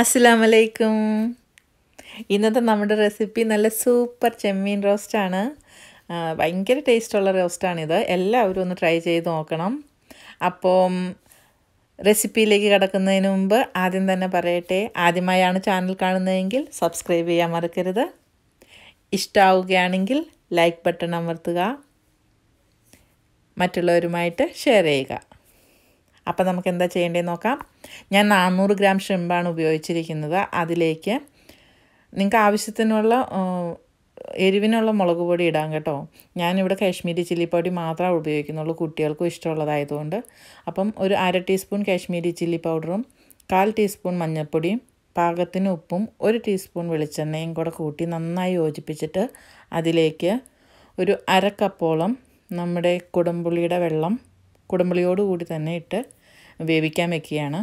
അസ്സലാമു വലൈക്കും ഇന്നത്തെ നമ്മുടെ റെസിപ്പി നല്ല സൂപ്പർ ചെമ്മീൻ റോസ്റ്റാണ്. ഭയങ്കര ടേസ്റ്റുള്ള റോസ്റ്റാണിത്. എല്ലാവരും ഒന്ന് ട്രൈ ചെയ്ത് നോക്കണം. അപ്പോൾ റെസിപ്പിയിലേക്ക് കിടക്കുന്നതിന് മുമ്പ് ആദ്യം തന്നെ പറയട്ടെ ആദ്യമായാണ് ചാനൽ കാണുന്നതെങ്കിൽ സബ്സ്ക്രൈബ് ചെയ്യാൻ മറക്കരുത്. ഇഷ്ടമാവുകയാണെങ്കിൽ ലൈക്ക് ബട്ടൺ അമർത്തുക മറ്റുള്ളവരുമായിട്ട് ഷെയർ ചെയ്യുക. അപ്പോൾ നമുക്ക് എന്താ ചെയ്യേണ്ടതെന്ന് നോക്കാം. ഞാൻ നാനൂറ് ഗ്രാം ഷ്രിമ്പാണ് ഉപയോഗിച്ചിരിക്കുന്നത്. അതിലേക്ക് നിങ്ങൾക്ക് ആവശ്യത്തിനുള്ള എരിവിനുള്ള മുളക് പൊടി ഇടാം കേട്ടോ. ഞാനിവിടെ കാശ്മീരി ചില്ലി പൊടി മാത്രമേ ഉപയോഗിക്കുന്നുള്ളൂ. കുട്ടികൾക്കും ഇഷ്ടമുള്ളതായതുകൊണ്ട്. അപ്പം ഒരു അര ടീസ്പൂൺ കാശ്മീരി ചില്ലി പൗഡറും കാൽ ടീസ്പൂൺ മഞ്ഞൾപ്പൊടിയും പാകത്തിന് ഉപ്പും ഒരു ടീസ്പൂൺ വെളിച്ചെണ്ണയും കൂടെ കൂട്ടി നന്നായി യോജിപ്പിച്ചിട്ട് അതിലേക്ക് ഒരു അര കപ്പോളം നമ്മുടെ കുടംപുളിയുടെ വെള്ളം കുടംപുളിയോട് കൂടി തന്നെ ഇട്ട് വേവിക്കാൻ വെക്കുകയാണ്.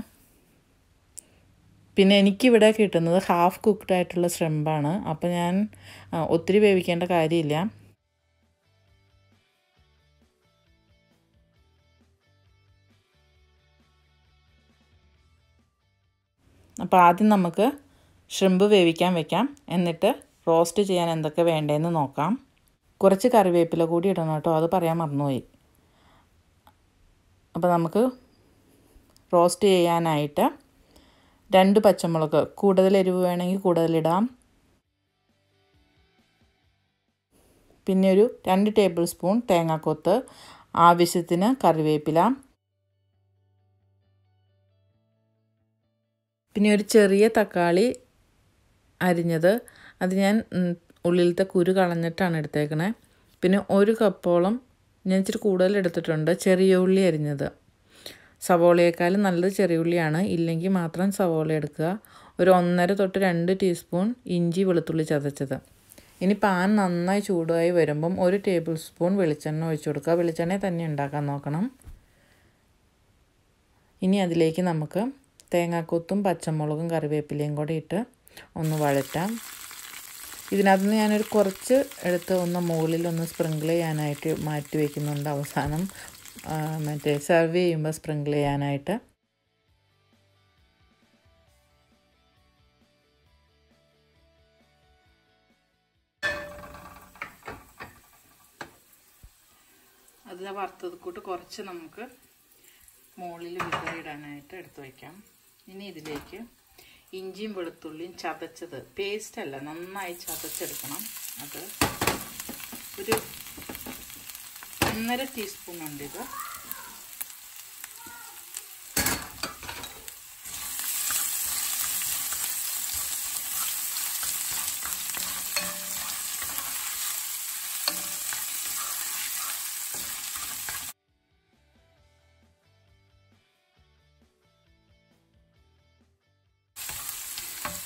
പിന്നെ എനിക്കിവിടെ കിട്ടുന്നത് ഹാഫ് കുക്ക്ഡ് ആയിട്ടുള്ള ശ്രമ്പാണ് അപ്പോൾ ഞാൻ ഒത്തിരി വേവിക്കേണ്ട കാര്യമില്ല. അപ്പോൾ ആദ്യം നമുക്ക് ഷ്രിമ്പ് വേവിക്കാൻ വെക്കാം. എന്നിട്ട് റോസ്റ്റ് ചെയ്യാൻ എന്തൊക്കെ വേണ്ടതെന്ന് നോക്കാം. കുറച്ച് കറിവേപ്പില കൂടി ഇടണം കേട്ടോ. അത് പറയാൻ മറന്നുപോയി. അപ്പോൾ നമുക്ക് റോസ്റ്റ് ചെയ്യാനായിട്ട് രണ്ട് പച്ചമുളക്. കൂടുതൽ എരിവ് വേണമെങ്കിൽ കൂടുതലിടാം പിന്നെ ഒരു രണ്ട് ടേബിൾ സ്പൂൺ തേങ്ങാക്കൊത്ത്. ആവശ്യത്തിന് കറിവേപ്പില. പിന്നെ ഒരു ചെറിയ തക്കാളി അരിഞ്ഞത്. അത് ഞാൻ ഉള്ളിലത്തെ കുരു കളഞ്ഞിട്ടാണ് എടുത്തേക്കണേ. പിന്നെ ഒരു കപ്പോളം ഞാൻ ഇച്ചിരി കൂടുതൽ എടുത്തിട്ടുണ്ട്. ചെറിയ ഉള്ളി അരിഞ്ഞത്. സവോളയേക്കാളും നല്ലത് ചെറിയ ഉള്ളിയാണ്. ഇല്ലെങ്കിൽ മാത്രം സവോള എടുക്കുക. ഒരു ഒന്നര തൊട്ട് രണ്ട് ടീസ്പൂൺ ഇഞ്ചി വെളുത്തുള്ളി ചതച്ചത്. ഇനി പാൻ നന്നായി ചൂടായി വരുമ്പം ഒരു ടേബിൾ സ്പൂൺ വെളിച്ചെണ്ണ ഒഴിച്ചു കൊടുക്കുക. വെളിച്ചെണ്ണ തന്നെ ഉണ്ടാക്കാൻ നോക്കണം. ഇനി അതിലേക്ക് നമുക്ക് തേങ്ങാക്കൊത്തും പച്ചമുളകും കറിവേപ്പിലയും കൂടി ഇട്ട് ഒന്ന് വഴറ്റാം. ഇതിനകത്ത് നിന്ന് ഞാനൊരു കുറച്ച് എടുത്ത് ഒന്ന് മുകളിൽ ഒന്ന് സ്പ്രിങ്കിൾ ചെയ്യാനായിട്ട് മാറ്റി വയ്ക്കുന്നുണ്ട് അവസാനം. മറ്റേ സെർവ് ചെയ്യുമ്പോൾ സ്പ്രിങ്കിൾ ചെയ്യാനായിട്ട്. അതിനെ കുറച്ച് നമുക്ക് മുകളിൽ വിതറിയിടാനായിട്ട് എടുത്തു വയ്ക്കാം. ഇനി ഇതിലേക്ക് ഇഞ്ചിയും വെളുത്തുള്ളിയും ചതച്ചത് പേസ്റ്റ് അല്ല നന്നായി ചതച്ചെടുക്കണം. അത് ഒരു ഒന്നര ടീസ്പൂൺ ഉണ്ട് ഇത്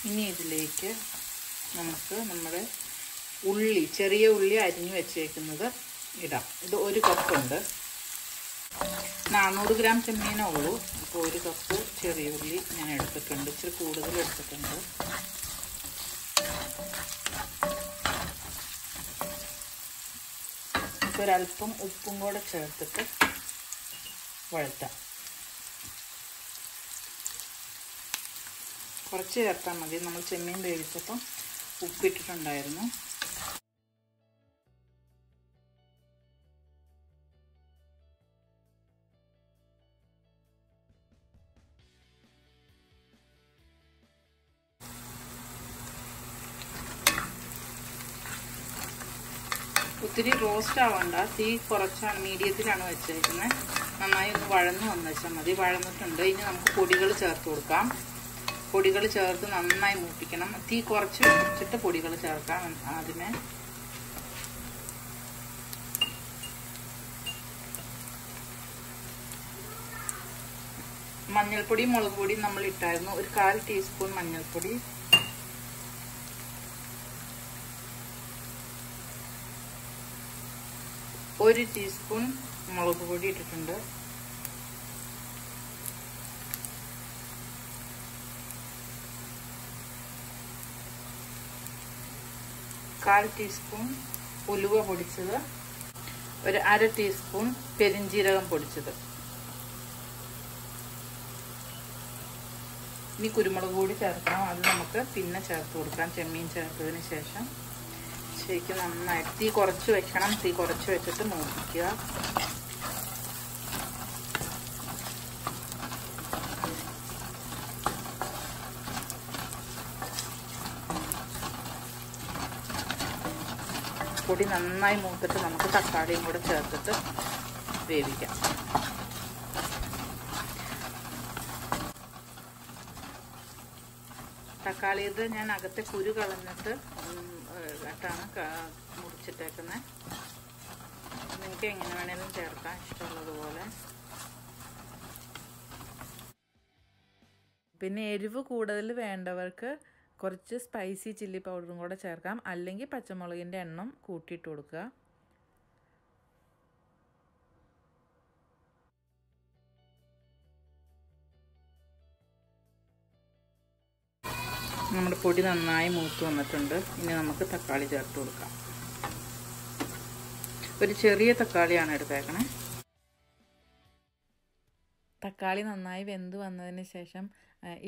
ഇനി ഇതിലേക്ക് നമുക്ക് നമ്മുടെ ഉള്ളി ചെറിയ ഉള്ളി അരിഞ്ഞു വെച്ചേക്കുന്നത് ഇടാം. ഇത് ഒരു കപ്പുണ്ട്. നാനൂറ് ഗ്രാം ചെമ്മീനേ ഉള്ളൂ. അപ്പോൾ ഒരു കപ്പ് ചെറിയ ഉള്ളി ഞാൻ എടുത്തിട്ടുണ്ട്. ഇച്ചിരി കൂടുതൽ എടുത്തിട്ടുണ്ട്. ഇപ്പോൾ ഒരല്പം ഉപ്പും കൂടെ ചേർത്തിട്ട് വഴറ്റാം. കുറച്ച് ചേർത്താൽ മതി. നമ്മൾ ചെമ്മീൻ വേവിച്ചപ്പം ഉപ്പിട്ടിട്ടുണ്ടായിരുന്നു. ഒത്തിരി റോസ്റ്റ് ആവണ്ട. തീ കുറച്ചാണ് മീഡിയത്തിലാണ് വെച്ചേക്കുന്നത് നന്നായി ഒന്ന് വഴന്ന് വന്ന് വെച്ചാൽ മതി. വഴന്നിട്ടുണ്ട്. ഇനി നമുക്ക് പൊടികൾ ചേർത്ത് കൊടുക്കാം. പൊടികൾ ചേർത്ത് നന്നായി മൂപ്പിക്കണം. തീ കുറച്ച് വെച്ചിട്ട് പൊടികൾ ചേർക്കാം ആദ്യമേ. മഞ്ഞൾപ്പൊടി മുളക് പൊടി നമ്മൾ ഇട്ടായിരുന്നു. ഒരു കാൽ ടീസ്പൂൺ മഞ്ഞൾപ്പൊടി. ഒരു ടീസ്പൂൺ മുളക് പൊടി ഇട്ടിട്ടുണ്ട്. കാൽ ടീസ്പൂൺ ഉലുവ പൊടിച്ചത്. ഒരു അര ടീസ്പൂൺ പെരിഞ്ജീരകം പൊടിച്ചത്. ഇനി കുരുമുളക് കൂടി ചേർക്കണം. അത് നമുക്ക് പിന്നെ ചേർത്ത് കൊടുക്കാം. ചെമ്മീൻ ചേർത്തതിന് ശേഷം. ശരിക്കും നന്നായിട്ട് തീ കുറച്ച് വെക്കണം. തീ കുറച്ച് വെച്ചിട്ട് മൂപ്പിക്കുക. പൊടി നന്നായി മൂത്തിട്ട് നമുക്ക് തക്കാളിയും കൂടെ ചേർത്തിട്ട് വേവിക്കാം. തക്കാളിയത് ഞാൻ അകത്തെ കുരു കളഞ്ഞിട്ട് ഇട്ടാണ് മുറിച്ചിട്ടേക്കുന്നത് നിങ്ങൾക്ക് എങ്ങനെ വേണേലും ചേർക്കാം ഇഷ്ടമുള്ളതുപോലെ. പിന്നെ എരിവ് കൂടുതൽ വേണ്ടവർക്ക് കുറച്ച് സ്പൈസി ചില്ലി പൗഡറും കൂടെ ചേർക്കാം. അല്ലെങ്കിൽ പച്ചമുളകിന്റെ എണ്ണം കൂട്ടിയിട്ട് കൊടുക്കുക. നമ്മുടെ പൊടി നന്നായി മൂത്ത് വന്നിട്ടുണ്ട്. ഇനി നമുക്ക് തക്കാളി ചേർത്ത് കൊടുക്കാം. ഒരു ചെറിയ തക്കാളിയാണ് എടുത്തേക്കണേ. തക്കാളി നന്നായി വെന്ത് വന്നതിന് ശേഷം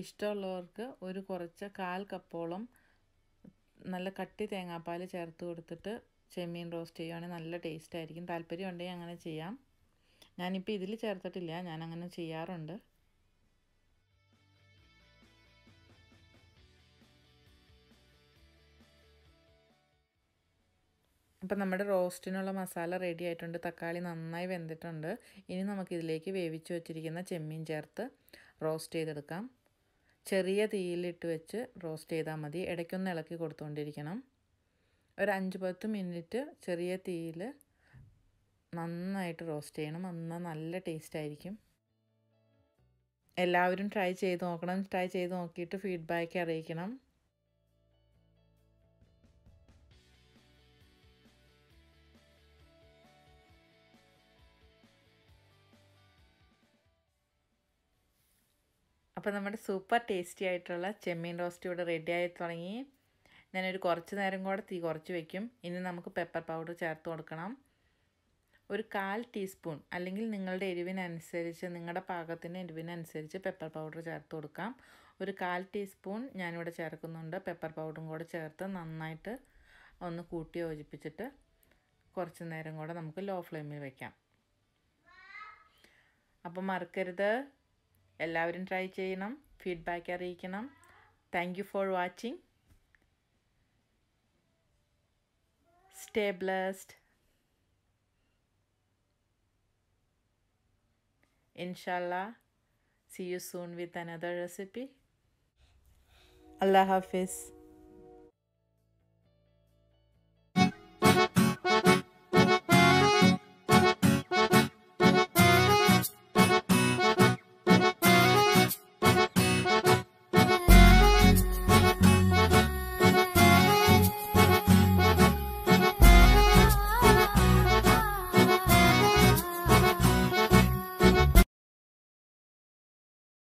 ഇഷ്ടമുള്ളവർക്ക് ഒരു കുറച്ച് കാൽ കപ്പോളം നല്ല കട്ടി തേങ്ങാപ്പാൽ ചേർത്ത് കൊടുത്തിട്ട് ചെമ്മീൻ റോസ്റ്റ് ചെയ്യുവാണെങ്കിൽ നല്ല ടേസ്റ്റ് ആയിരിക്കും. താല്പര്യം ഉണ്ടെങ്കിൽ അങ്ങനെ ചെയ്യാം. ഞാനിപ്പോൾ ഇതിൽ ചേർത്തിട്ടില്ല. ഞാൻ അങ്ങനെ ചെയ്യാറുണ്ട്. അപ്പം നമ്മുടെ റോസ്റ്റിനുള്ള മസാല റെഡി ആയിട്ടുണ്ട്. തക്കാളി നന്നായി വെന്തിട്ടുണ്ട്. ഇനി നമുക്കിതിലേക്ക് വേവിച്ച് വെച്ചിരിക്കുന്ന ചെമ്മീൻ ചേർത്ത് റോസ്റ്റ് ചെയ്തെടുക്കാം. ചെറിയ തീയിലിട്ട് വെച്ച് റോസ്റ്റ് ചെയ്താൽ മതി. ഇടയ്ക്കൊന്ന് ഇളക്കി കൊടുത്തുകൊണ്ടിരിക്കണം. ഒരു അഞ്ച് പത്ത് മിനിറ്റ് ചെറിയ തീയിൽ നന്നായിട്ട് റോസ്റ്റ് ചെയ്യണം. എന്നാൽ നല്ല ടേസ്റ്റ് ആയിരിക്കും. എല്ലാവരും ട്രൈ ചെയ്ത് നോക്കണം. ട്രൈ ചെയ്ത് നോക്കിയിട്ട് ഫീഡ്ബാക്ക് അറിയിക്കണം. അപ്പോൾ നമ്മുടെ സൂപ്പർ ടേസ്റ്റി ആയിട്ടുള്ള ചെമ്മീൻ റോസ്റ്റ് ഇവിടെ റെഡി ആയി തുടങ്ങി. ഞാനൊരു കുറച്ച് നേരം കൂടെ തീ കുറച്ച് വെക്കും. ഇനി നമുക്ക് പെപ്പർ പൗഡർ ചേർത്ത് കൊടുക്കണം. ഒരു കാൽ ടീസ്പൂൺ അല്ലെങ്കിൽ നിങ്ങളുടെ എരിവിനനുസരിച്ച് നിങ്ങളുടെ പാകത്തിന്റെ എരിവിനനുസരിച്ച് പെപ്പർ പൗഡർ ചേർത്ത് കൊടുക്കാം. ഒരു കാൽ ടീസ്പൂൺ ഞാനിവിടെ ചേർക്കുന്നുണ്ട്. പെപ്പർ പൗഡറും കൂടെ ചേർത്ത് നന്നായിട്ട് ഒന്ന് കൂട്ടി യോജിപ്പിച്ചിട്ട് കുറച്ച് നേരം കൂടെ നമുക്ക് ലോ ഫ്ലെയിമിൽ വയ്ക്കാം അപ്പോൾ മറക്കരുത്. എല്ലാവരും ട്രൈ ചെയ്യണം. ഫീഡ്ബാക്ക് അറിയിക്കണം. Thank you for watching stay blessed ഇൻഷാല്ല see you soon with another recipe Allah Hafiz